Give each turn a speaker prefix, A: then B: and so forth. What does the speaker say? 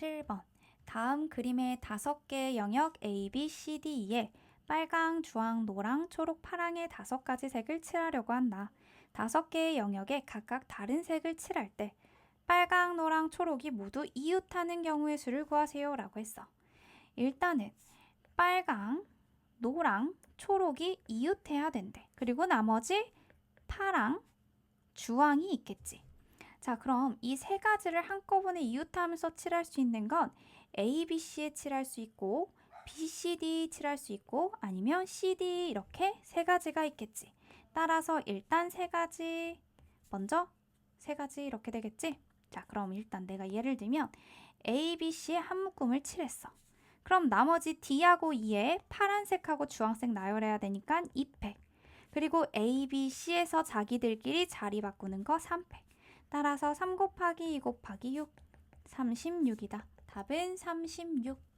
A: 7번. 다음 그림의 다섯 개의 영역 A, B, C, D에 빨강, 주황, 노랑, 초록, 파랑의 다섯 가지 색을 칠하려고 한다. 다섯 개의 영역에 각각 다른 색을 칠할 때 빨강, 노랑, 초록이 모두 이웃하는 경우의 수를 구하세요 라고 했어. 일단은 빨강, 노랑, 초록이 이웃해야 된대. 그리고 나머지 파랑, 주황이 있겠지. 자, 그럼 이 세 가지를 한꺼번에 이웃하면서 칠할 수 있는 건 A, B, C에 칠할 수 있고 B, C, D 칠할 수 있고 아니면 C, D 이렇게 세 가지가 있겠지. 따라서 일단 세 가지 먼저 세 가지 이렇게 되겠지. 자, 그럼 일단 내가 예를 들면 A, B, C에 한 묶음을 칠했어. 그럼 나머지 D하고 E에 파란색하고 주황색 나열해야 되니까 2팩. 그리고 A, B, C에서 자기들끼리 자리 바꾸는 거 3팩. 따라서 3 곱하기 2 곱하기 6, 36이다. 답은 36.